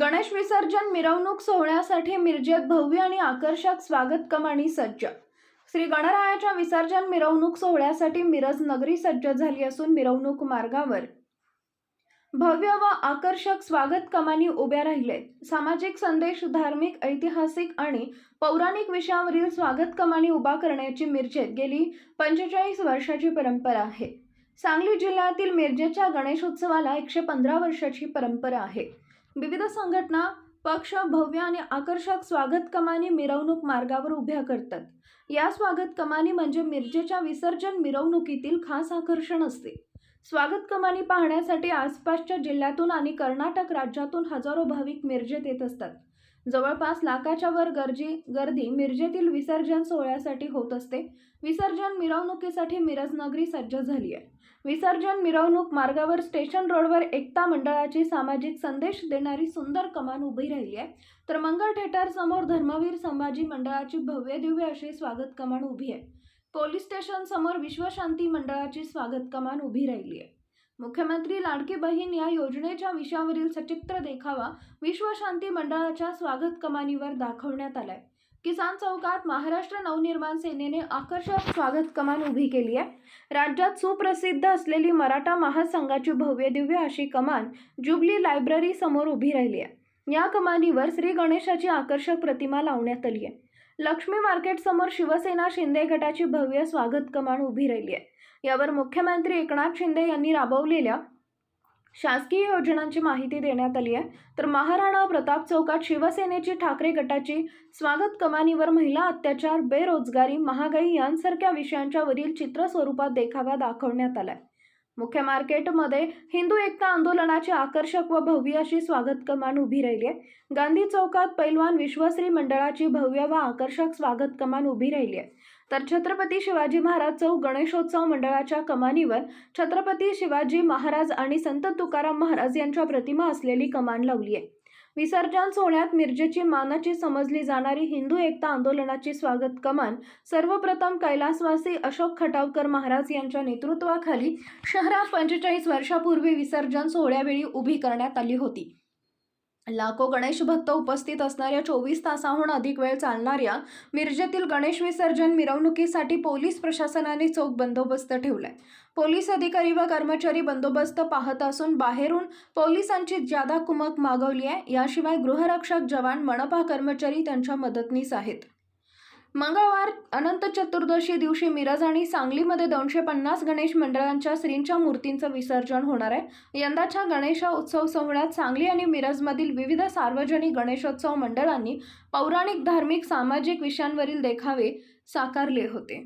गणेश विसर्जन मिरवणूक सोहळ्यासाठी मिरजेत भव्य आणि आकर्षक स्वागत कमाणी सज्ज. श्री गणरायाच्या विसर्जन मिरवणूक सोहळ्यासाठी मिरज नगरी सज्ज झाली असून मिरवणूक मार्गावर. भव्य व आकर्षक स्वागत कमानी उभ्या राहिलेत. सामाजिक संदेश धार्मिक ऐतिहासिक आणि पौराणिक विषयावरील स्वागत कमानी उभा करण्याची मिरजेत गेली पंचेचाळीस वर्षाची परंपरा आहे. सांगली जिल्ह्यातील मिरजेच्या गणेशोत्सवाला एकशे पंधरा वर्षाची परंपरा आहे. विविध संघटना पक्ष भव्य आणि आकर्षक स्वागत कमानी मिरवणूक मार्गावर उभ्या करतात. या स्वागत कमानी म्हणजे मिरजेच्या विसर्जन मिरवणुकीतील खास आकर्षण असते. स्वागत कमानी पाहण्यासाठी आसपासच्या जिल्ह्यातून आणि कर्नाटक राज्यातून हजारो भाविक मिरजेत येत असतात. जवळपास लाखाच्या वर गर्जी गर्दी मिरजेतील विसर्जन सोहळ्यासाठी होत असते. विसर्जन मिरवणुकीसाठी मिरज नगरी सज्ज झाली आहे. विसर्जन मिरवणूक मार्गावर स्टेशन रोडवर एकता मंडळाची सामाजिक संदेश देणारी सुंदर कमान उभी राहिली आहे. तर मंगळ थिएटर समोर धर्मवीर संभाजी मंडळाची भव्य दिव्य अशी स्वागत कमान उभी आहे. पोलीस स्टेशन समोर विश्वशांती मंडळाची स्वागत कमान उभी राहिली आहे. मुख्यमंत्री लाडकी बहीण या योजनेच्या विषयावरील सचित्र देखावा विश्वशांती मंडळाच्या स्वागत कमानीवर दाखवण्यात आलाय. किसान चौकात महाराष्ट्र नवनिर्माण सेनेने आकर्षक स्वागत कमान उभी केली आहे. राज्यात सुप्रसिद्ध असलेली मराठा महासंघाची भव्य दिव्य अशी कमान जुबली लायब्ररी समोर उभी राहिली आहे. या कमानीवर श्री गणेशाची आकर्षक प्रतिमा लावण्यात आली आहे. लक्ष्मी मार्केट समोर शिवसेना शिंदे गटाची भव्य स्वागत कमान उभी राहिली आहे. यावर मुख्यमंत्री एकनाथ शिंदे यांनी राबवलेल्या शासकीय योजनांची माहिती देण्यात आली आहे. तर महाराणा प्रताप चौकात शिवसेनेची ठाकरे गटाची स्वागत कमानीवर महिला अत्याचार बेरोजगारी महागाई यांसारख्या विषयांच्या वरील चित्र स्वरूपात देखावा दाखवण्यात आलाय. मुख्य मार्केटमध्ये हिंदू एकता आंदोलनाची आकर्षक व भव्य अशी स्वागत कमान उभी राहिली आहे. गांधी चौकात पैलवान विश्वश्री मंडळाची भव्य व आकर्षक स्वागत कमान उभी राहिली आहे. तर छत्रपती शिवाजी महाराज चौक गणेशोत्सव मंडळाच्या कमानीवर छत्रपती शिवाजी महाराज आणि संत तुकाराम महाराज यांच्या प्रतिमा असलेली कमान लावली आहे. विसर्जन सोहळ्यात मिरजेची मानाची समजली जाणारी हिंदू एकता आंदोलनाची स्वागत कमान सर्वप्रथम कैलासवासी अशोक खटावकर महाराज यांच्या नेतृत्वाखाली शहरात पंचेचाळीस वर्षापूर्वी विसर्जन सोहळ्यावेळी उभी करण्यात आली होती. लाखो गणेश भक्त उपस्थित असणाऱ्या चोवीस तासाहून अधिक वेळ चालणाऱ्या मिरजेतील गणेश विसर्जन मिरवणुकीसाठी पोलीस प्रशासनाने चोख बंदोबस्त ठेवलाय. पोलीस अधिकारी व कर्मचारी बंदोबस्त पाहत असून बाहेरून पोलिसांची जादा कुमक मागवली आहे याशिवाय गृहरक्षक जवान मनपा कर्मचारी त्यांच्या मदतनीस आहेत. मंगळवार अनंत चतुर्दशी दिवशी मिरज आणि सांगलीमध्ये दोनशे पन्नास गणेश मंडळांच्या श्रींच्या मूर्तींचं विसर्जन होणार आहे. यंदाच्या गणेश उत्सव सोहळ्यात सांगली आणि मिरजमधील विविध सार्वजनिक गणेशोत्सव मंडळांनी पौराणिक धार्मिक सामाजिक विषयांवरील देखावे साकारले होते.